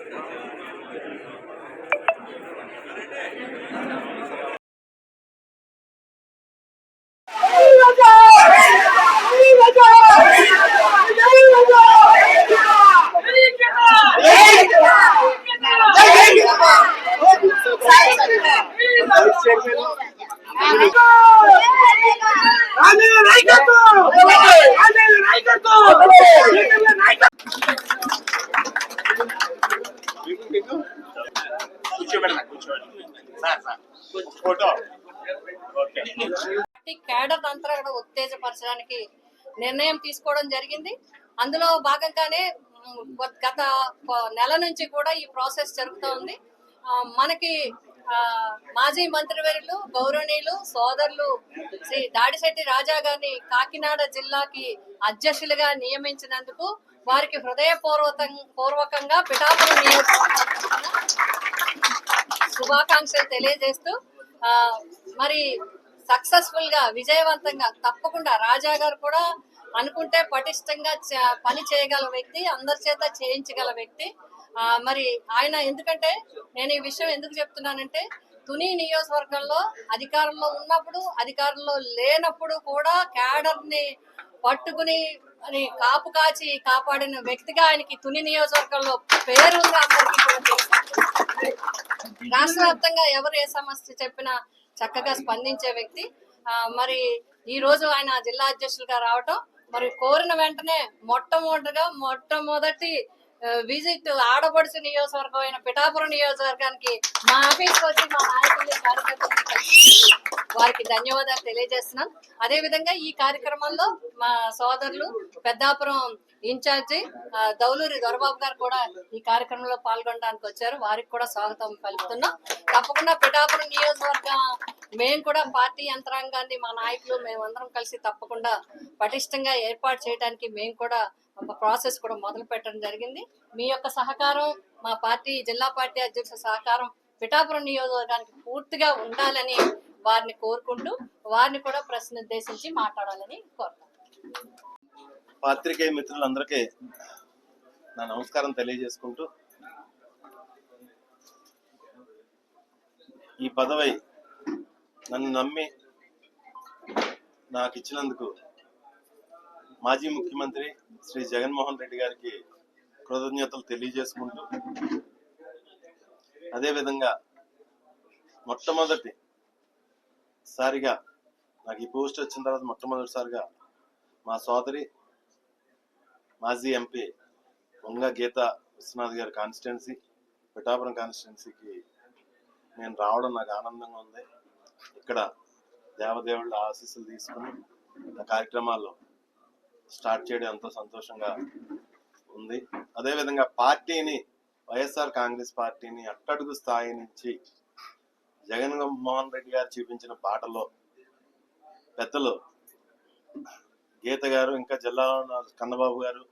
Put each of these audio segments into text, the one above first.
Thank you. కూర్చోబెడతా కూర్చోబెడతా sir sir photo okay cadre అంతా కూడా ఉత్తేజపరచడానికి నిర్ణయం తీసుకోవడం జరిగింది. అందులో భాగంగానే గత నెల నుంచి కూడా ఈ ప్రాసెస్ జరుగుతూ ఉంది. మనకి మాజీ మంత్రివర్యులు గౌరవనీయులు సోదరులు శ్రీ దాడిశెట్టి రాజా గారిని కాకినాడ జిల్లాకి అధ్యక్షులుగా నియమించినందుకు వారికి హృదయపూర్వక పూర్వకంగా పిఠాపురం శుభాకాంక్షలు తెలియజేస్తూ మరి సక్సెస్ఫుల్గా విజయవంతంగా తప్పకుండా రాజా గారు కూడా అనుకుంటే పటిష్టంగా చ- పని చేయగల వ్యక్తి అందరి చేత చేయించగల వ్యక్తి. ఆ, మరి ఆయన ఎందుకంటే నేను ఈ విషయం ఎందుకు చెప్తున్నానంటే తుని నియోజకవర్గంలో అధికారంలో ఉన్నప్పుడు అధికారంలో లేనప్పుడు కూడా క్యాడర్ని పట్టుకుని మరి కాపు కాచి కాపాడిన వ్యక్తిగా ఆయనకి తుని నియోజకవర్గంలో పేరు అందరికీ రాష్ట్ర వ్యాప్తంగా ఎవరు ఏ సమస్య చెప్పినా చక్కగా స్పందించే వ్యక్తి. మరి ఈ రోజు ఆయన జిల్లా అధ్యక్షులుగా రావటం మరి కోరిన వెంటనే మొట్టమొదటిగా మొట్టమొదటి విజిట్ ఆడపడుచు నియోజకవర్గం అయిన పిఠాపురం నియోజకవర్గానికి మా ఆఫీస్ వచ్చి మా నాయకుల్ని కార్యకర్తల్ని వారికి ధన్యవాదాలు తెలియజేస్తున్నాను అదేవిధంగా ఈ కార్యక్రమంలో మా సోదరులు పెద్దాపురం ఇన్ఛార్జి దౌలూరి దొరబాబు గారు కూడా ఈ కార్యక్రమంలో పాల్గొనడానికి వచ్చారు. వారికి కూడా స్వాగతం పలుకుతున్నాం. తప్పకుండా పిఠాపురం నియోజకవర్గం మేము కూడా పార్టీ యంత్రాంగాన్ని మా నాయకులు మేమందరం కలిసి తప్పకుండా పటిష్టంగా ఏర్పాటు చేయడానికి మేము కూడా ఒక ప్రాసెస్ కూడా మొదలు పెట్టడం జరిగింది. మీ యొక్క సహకారం మా పార్టీ జిల్లా పార్టీ అధ్యక్షుల సహకారం పిఠాపురం నియోజకవర్గానికి పూర్తిగా ఉండాలని వారిని కోరుకుంటూ వారిని కూడా ప్రశ్న ఉద్దేశించి మాట్లాడాలని కోరుతాను పాత్రికేయ మిత్రులందరికీ నా నమస్కారం తెలియజేసుకుంటూ ఈ పదవి నన్ను నమ్మి నాకు ఇచ్చినందుకు మాజీ ముఖ్యమంత్రి శ్రీ జగన్మోహన్ రెడ్డి గారికి కృతజ్ఞతలు తెలియజేసుకుంటూ అదేవిధంగా మొట్టమొదటి సారిగా నాకు ఈ పోస్ట్ వచ్చిన తర్వాత మొట్టమొదటిసారిగా మా సోదరి మాజీ ఎంపీ వంగ గీత విశ్వనాథ్ గారి కాన్స్టిట్యున్సీ పిఠాపురం కాన్స్టిట్యున్సీకి నేను రావడం నాకు ఆనందంగా ఉంది. ఇక్కడ దేవదేవుళ్ళ ఆశీస్సులు తీసుకుని నా కార్యక్రమాల్లో స్టార్ట్ చేయడం ఎంతో సంతోషంగా ఉంది. అదేవిధంగా పార్టీని వైఎస్ఆర్ కాంగ్రెస్ పార్టీని అట్టడుగు స్థాయి నుంచి జగన్ మోహన్ రెడ్డి గారు చూపించిన బాటలో పెద్దలు గీత గారు ఇంకా జిల్లా కన్నబాబు గారు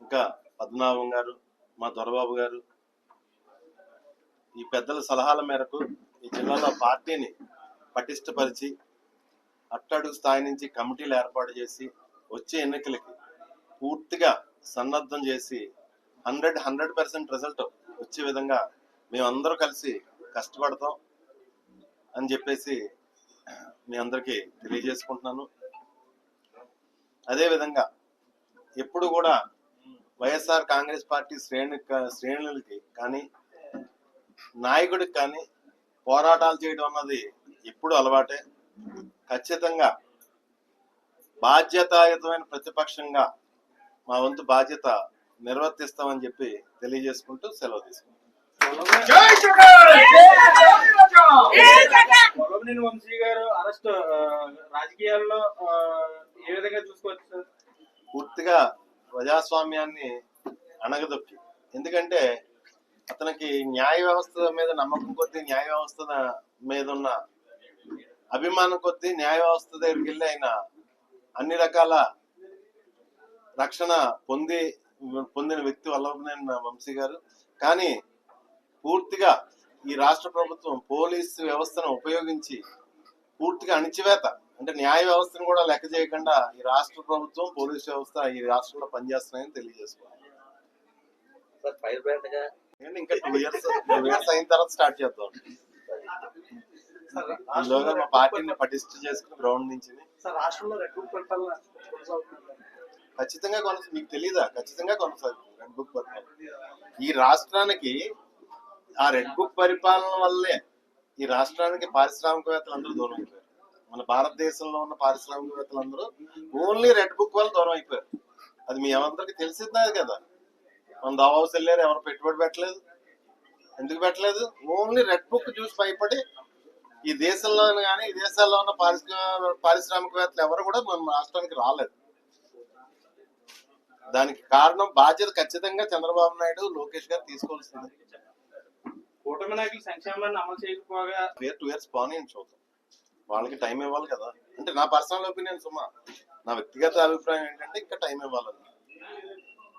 ఇంకా పద్మనాభం గారు మా దొరబాబు గారు ఈ పెద్దల సలహాల మేరకు ఈ జిల్లాలో పార్టీని పటిష్టపరిచి అట్టడుగు స్థాయి నుంచి కమిటీలు ఏర్పాటు చేసి వచ్చే ఎన్నికలకి పూర్తిగా సన్నద్ధం చేసి హండ్రెడ్ హండ్రెడ్ పర్సెంట్ రిజల్ట్ వచ్చే విధంగా మేమందరూ కలిసి కష్టపడతాం. అని చెప్పేసి మీ అందరికీ తెలియజేసుకుంటున్నాను. అదేవిధంగా ఎప్పుడు కూడా వైఎస్ఆర్ కాంగ్రెస్ పార్టీ శ్రేణి శ్రేణులకి కానీ నాయకుడికి కానీ పోరాటాలు చేయడం అన్నది ఎప్పుడు అలవాటే. ఖచ్చితంగా బాధ్యతాయుతమైన ప్రతిపక్షంగా మా వంతు బాధ్యత నిర్వర్తిస్తామని చెప్పి తెలియజేసుకుంటూ సెలవు తీసుకుంటాం కొలవనేని వంశీ గారు అరెస్ట్ రాజకీయాల్లో ఏ విధంగా చూసుకోవచ్చు సార్? పూర్తిగా ప్రజాస్వామ్యాన్ని అణగదొక్కి. ఎందుకంటే అతనికి న్యాయ వ్యవస్థ మీద నమ్మకం కొద్దీ న్యాయ వ్యవస్థ మీద ఉన్న అభిమానం కొద్దీ న్యాయ వ్యవస్థ దగ్గరికి వెళ్ళి ఆయన అన్ని రకాల రక్షణ పొంది పొందిన వ్యక్తి వల్లభనేని వంశీ గారు. కానీ పూర్తిగా ఈ రాష్ట్ర ప్రభుత్వం పోలీస్ వ్యవస్థను ఉపయోగించి పూర్తిగా అణిచివేత అంటే న్యాయ వ్యవస్థను కూడా లెక్క చేయకుండా ఈ రాష్ట్ర ప్రభుత్వం పోలీస్ వ్యవస్థ ఈ రాష్ట్రంలో పనిచేస్తున్నాయని తెలియజేసుకోవాలి. సార్ ఫైర్ బ్రాండ్గా ఏంటి ఇంకా టూ ఇయర్స్ టూ ఇయర్స్ అయిన తర్వాత స్టార్ట్ చేద్దాం. ఈలోగా మా పార్టీని పటిష్ట చేసుకుని గ్రౌండ్ నుంచి. ఖచ్చితంగా కొనసా మీకు తెలీదా? ఖచ్చితంగా కొనసాగుతుంది రెడ్ బుక్ ఈ రాష్ట్రానికి ఆ రెడ్ బుక్ పరిపాలన వల్లే ఈ రాష్ట్రానికి పారిశ్రామికవేత్తలు అందరూ దూరం అయిపోయారు. మన భారతదేశంలో ఉన్న పారిశ్రామికవేత్తలు అందరూ ఓన్లీ రెడ్ బుక్ వల్ల దూరం అయిపోయారు. అది మీ అందరికి తెలిసిందే కదా. మన దావాస్ వెళ్ళారు ఎవరు పెట్టుబడి పెట్టలేదు? ఎందుకు పెట్టలేదు? ఓన్లీ రెడ్ బుక్ చూసి భయపడి ఈ దేశంలో కానీ ఈ దేశాల్లో ఉన్న పారిశ్రామిక పారిశ్రామికవేత్తలు ఎవరు కూడా మన రాష్ట్రానికి రాలేదు. దానికి కారణం బాధ్యత ఖచ్చితంగా చంద్రబాబు నాయుడు లోకేష్ గారు తీసుకోవాల్సింది. కూటమి నాయకులు సంక్షేమాన్ని అమలు చేయకపోగా ఇయర్ టూ ఇయర్స్ పోనీ అని చూద్దాం. వాళ్ళకి టైం ఇవ్వాలి కదా. అంటే నా పర్సనల్ ఒపీనియన్ సుమా నా వ్యక్తిగత అభిప్రాయం ఏంటంటే ఇంకా టైం ఇవ్వాలని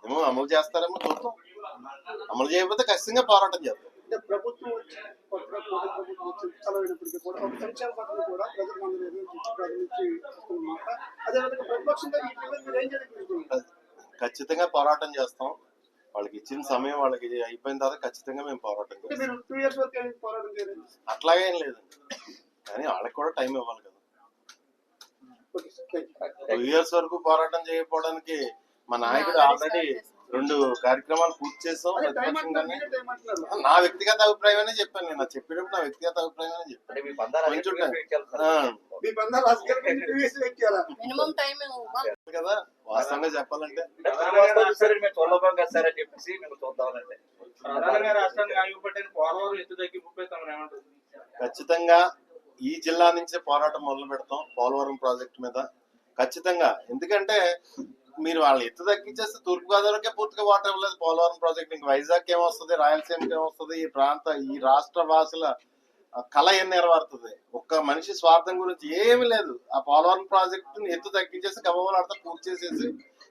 ఏమో అమలు చేస్తారేమో చూద్దాం. అమలు చేయకపోతే ఖచ్చితంగా పోరాటం చేద్దాం. అంటే ప్రభుత్వం కూడా ఒక సంక్షేమ పథకం ప్రజలకు అదేవిధంగా ప్రతిపక్షంగా ఖచ్చితంగా పోరాటం చేస్తాం. వాళ్ళకి ఇచ్చిన సమయం వాళ్ళకి అయిపోయిన తర్వాత ఖచ్చితంగా మేము పోరాటం అంటే చేస్తాం. మీరు టూ ఇయర్స్ వరకు ఏం అట్లాగేం లేదండి. కానీ వాళ్ళకి కూడా టైం ఇవ్వాలి కదా. టూ ఇయర్స్ వరకు పోరాటం చేయకపోవడానికి మా నాయకుడు ఆల్రెడీ రెండు కార్యక్రమాలు పూర్తి చేసాం అదే టైం అంటున్నారు ప్రతిపక్షంగానే మీరే టైం అంటున్నారు నా వ్యక్తిగత అభిప్రాయమే చెప్పాను నేను. అది చెప్పేటప్పుడు నా వ్యక్తిగత అభిప్రాయమే చెప్పాను. కదా. వాస్తవంగా చెప్పాలంటే. ఖచ్చితంగా ఈ జిల్లా నుంచే పోరాటం మొదలు పెడతాం పోలవరం ప్రాజెక్టు మీద. ఖచ్చితంగా. ఎందుకంటే మీరు వాళ్ళు ఎత్తు తగ్గించేస్తే తూర్పుగోదావరికే పూర్తిగా వాటర్ ఇవ్వలేదు. పోలవరం ప్రాజెక్ట్ ఇంక వైజాగ్ ఏమొస్తుంది రాయలసీమకి ఏమొస్తుంది ఈ ప్రాంత ఈ రాష్ట్ర వాసుల కళ ఏం నెరవేరుతుంది? ఒక్క మనిషి స్వార్థం గురించి ఏమీ లేదు. ఆ పోలవరం ప్రాజెక్టుని ఎత్తు తగ్గించేసి గబగబలాడితే పూర్తి చేసేసి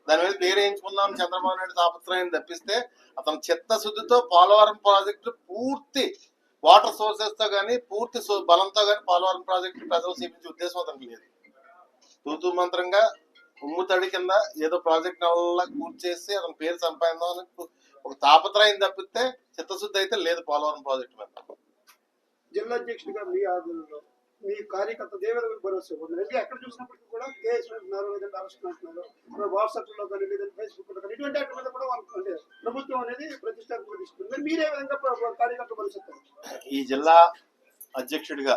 దాని మీద పేరు వేయించుకుందాం చంద్రబాబు నాయుడు తాపత్రయం తప్పిస్తే అతను చిత్తశుద్ధితో పోలవరం ప్రాజెక్టు పూర్తి వాటర్ సోర్సెస్తో కానీ పూర్తి బలంతో కానీ పోలవరం ప్రాజెక్టు ప్రజలు చూపించే ఉద్దేశం అతనికి లేదు. తూతూ మంత్రంగా ఉమ్ముతడి కింద ఏదో ప్రాజెక్ట్ వల్ల పూర్తి చేసి అతని పేరు సంపాదిందాం అని ఒక తాపత్రయం తప్పితే చిత్తశుద్ధి అయితే లేదు పోలవరం ప్రాజెక్టు మీద. జిల్లా అధ్యక్షుడిగా మీ ఆధ్వర్యంలో మీ కార్యకర్త దేవేంద్ర భరోసా ఇవ్వండి. ఎందుకంటే ఎక్కడ చూసినప్పటికీ కూడా కేసు అంటున్నారు లేదంటే అరెస్ట్ అంటున్నారు వాట్సాప్లో కానీ లేదంటే ఫేస్బుక్లో కానీ ఇటువంటి వాటి మీద కూడా అంటే ప్రభుత్వం అనేది ప్రతిష్టాత్మక తీసుకుంది. మరి మీరే విధంగా కార్యకర్త భరోసా ఈ జిల్లా అధ్యక్షుడిగా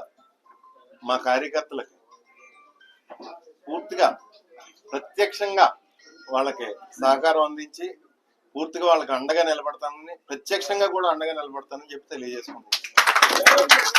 మా కార్యకర్తలకి పూర్తిగా ప్రత్యక్షంగా వాళ్ళకి సహకారం అందించి పూర్తిగా వాళ్ళకి అండగా నిలబడతానని ప్రత్యక్షంగా కూడా అండగా నిలబడతానని చెప్పి తెలియజేసుకుంటున్నాను.